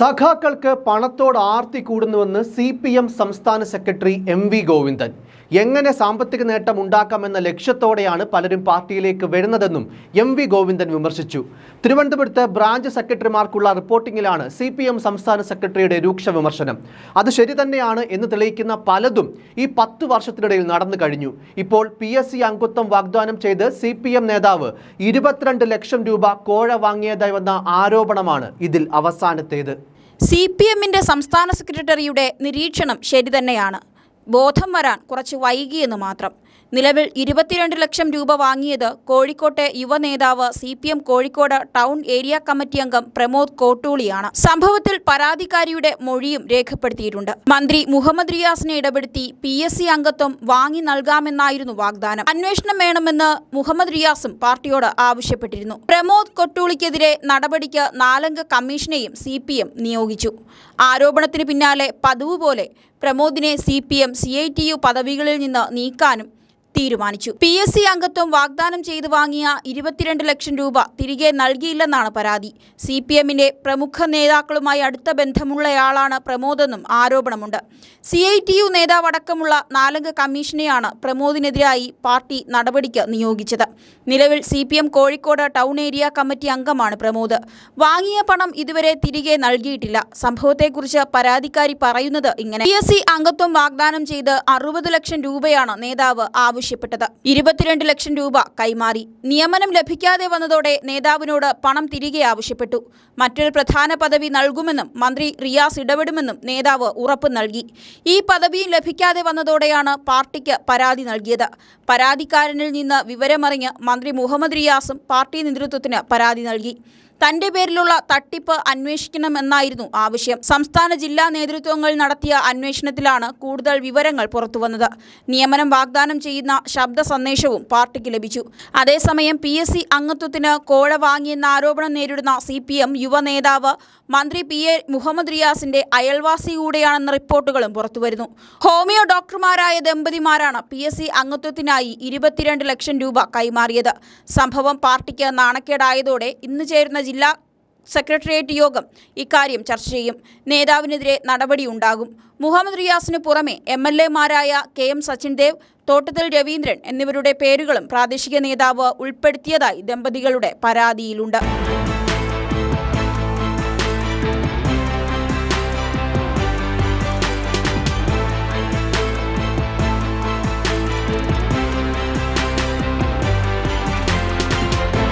സഖാക്കൾക്ക് പണത്തോട് ആർത്തി കൂടുന്നുവെന്ന് സി പി എം സംസ്ഥാന സെക്രട്ടറി എം വി ഗോവിന്ദൻ. എങ്ങനെ സാമ്പത്തിക നേട്ടം ഉണ്ടാക്കാമെന്ന ലക്ഷ്യത്തോടെയാണ് പലരും പാർട്ടിയിലേക്ക് വരുന്നതെന്നും എം വി ഗോവിന്ദൻ വിമർശിച്ചു. തിരുവനന്തപുരത്ത് ബ്രാഞ്ച് സെക്രട്ടറിമാർക്കുള്ള റിപ്പോർട്ടിംഗിലാണ് സി പി എം സംസ്ഥാന സെക്രട്ടറിയുടെ രൂക്ഷ വിമർശനം. അത് ശരി തന്നെയാണ് എന്ന് തെളിയിക്കുന്ന പലതും ഈ പത്ത് വർഷത്തിനിടയിൽ നടന്നു കഴിഞ്ഞു. ഇപ്പോൾ പി എസ് സി അംഗത്വം വാഗ്ദാനം ചെയ്ത് സി പി എം നേതാവ് ഇരുപത്തിരണ്ട് ലക്ഷം രൂപ കോഴ വാങ്ങിയതായി വന്ന ആരോപണമാണ് ഇതിൽ അവസാനത്തേത്. സി പി എമ്മിന്റെ സംസ്ഥാന സെക്രട്ടറിയുടെ നിരീക്ഷണം ശരി തന്നെയാണ്. ബോധം വരാൻ കുറച്ച് വൈകിയെന്ന് മാത്രം. നിലവിൽ ഇരുപത്തിരണ്ട് ലക്ഷം രൂപ വാങ്ങിയത് കോഴിക്കോട്ടെ യുവ നേതാവ് C P M Kozhikode town area committee അംഗം പ്രമോദ് കോട്ടൂളിയാണ്. സംഭവത്തിൽ പരാതിക്കാരിയുടെ മൊഴിയും രേഖപ്പെടുത്തിയിട്ടുണ്ട്. മന്ത്രി മുഹമ്മദ് റിയാസിനെ ഇടപെടുത്തി പി എസ് സി അംഗത്വം വാങ്ങി നൽകാമെന്നായിരുന്നു വാഗ്ദാനം. അന്വേഷണം വേണമെന്ന് മുഹമ്മദ് റിയാസും പാർട്ടിയോട് ആവശ്യപ്പെട്ടിരുന്നു. പ്രമോദ് കൊട്ടൂളിക്കെതിരെ നടപടിക്ക് നാലംഗ കമ്മീഷനെയും സി നിയോഗിച്ചു. ആരോപണത്തിന് പിന്നാലെ പതിവ് പോലെ പ്രമോദിനെ C P M C I T U പദവികളിൽ നിന്ന് നീക്കാനും തീരുമാനിച്ചു. പി എസ് സി അംഗത്വം വാഗ്ദാനം ചെയ്തു വാങ്ങിയ ഇരുപത്തിരണ്ട് ലക്ഷം രൂപ തിരികെ നൽകിയില്ലെന്നാണ് പരാതി. സി പി എമ്മിന്റെ പ്രമുഖ നേതാക്കളുമായി അടുത്ത ബന്ധമുള്ളയാളാണ് പ്രമോദെന്നും ആരോപണമുണ്ട്. സി ഐ ടി യു നേതാവടക്കമുള്ള നാലംഗ കമ്മീഷനെയാണ് പ്രമോദിനെതിരായി പാർട്ടി നടപടിക്ക് നിയോഗിച്ചത്. നിലവിൽ C P M Kozhikode town area committee അംഗമാണ് പ്രമോദ്. വാങ്ങിയ പണം ഇതുവരെ തിരികെ നൽകിയിട്ടില്ല. സംഭവത്തെക്കുറിച്ച് പരാതിക്കാരി പറയുന്നത് ഇങ്ങനെ. പി എസ് സി അംഗത്വം വാഗ്ദാനം ചെയ്ത് അറുപത് ലക്ഷം രൂപയാണ് നേതാവ് ആവശ്യപ്പെട്ടത്. ഇരുപത്തിരണ്ട് ലക്ഷം രൂപ കൈമാറി. നിയമനം ലഭിക്കാതെ വന്നതോടെ നേതാവിനോട് പണം തിരികെ ആവശ്യപ്പെട്ടു. മറ്റൊരു പ്രധാന പദവി നൽകുമെന്നും മന്ത്രി റിയാസ് ഇടപെടുമെന്നും നേതാവ് ഉറപ്പ് നൽകി. ഈ പദവിയും ലഭിക്കാതെ വന്നതോടെയാണ് പാർട്ടിക്ക് പരാതി നൽകിയത്. പരാതിക്കാരനിൽ നിന്ന് വിവരമറിഞ്ഞ് മന്ത്രി മുഹമ്മദ് റിയാസും പാർട്ടി നേതൃത്വത്തിന് പരാതി നൽകി. തന്റെ പേരിലുള്ള തട്ടിപ്പ് അന്വേഷിക്കണമെന്നായിരുന്നു ആവശ്യം. സംസ്ഥാന ജില്ലാ നേതൃത്വങ്ങൾ നടത്തിയ അന്വേഷണത്തിലാണ് കൂടുതൽ വിവരങ്ങൾ പുറത്തുവന്നത്. നിയമനം വാഗ്ദാനം ചെയ്യുന്ന ശബ്ദ സന്ദേശവും പാർട്ടിക്ക് ലഭിച്ചു. അതേസമയം പി എസ് സി അംഗത്വത്തിന് കോഴ വാങ്ങിയെന്ന ആരോപണം നേരിടുന്ന സി പി എം യുവ നേതാവ് മന്ത്രി പി എ മുഹമ്മദ് റിയാസിന്റെ അയൽവാസി കൂടെയാണെന്ന റിപ്പോർട്ടുകളും പുറത്തുവരുന്നു. ഹോമിയോ ഡോക്ടർമാരായ ദമ്പതിമാരാണ് പി എസ് സി അംഗത്വത്തിനായി ഇരുപത്തിരണ്ട് ലക്ഷം രൂപ കൈമാറിയത്. സംഭവം പാർട്ടിക്ക് നാണക്കേടായതോടെ ഇന്ന് ചേരുന്ന ജില്ലാ സെക്രട്ടേറിയറ്റ് യോഗം ഇക്കാര്യം ചർച്ച ചെയ്യും. നേതാവിനെതിരെ നടപടിയുണ്ടാകും മുഹമ്മദ് റിയാസിന് പുറമെ എം എൽ എമാരായ കെ എം സച്ചിൻ ദേവ് തോട്ടത്തിൽ രവീന്ദ്രൻ എന്നിവരുടെ പേരുകളും പ്രാദേശിക നേതാവ് ഉൾപ്പെടുത്തിയതായി ദമ്പതികളുടെ പരാതിയിലുണ്ട്.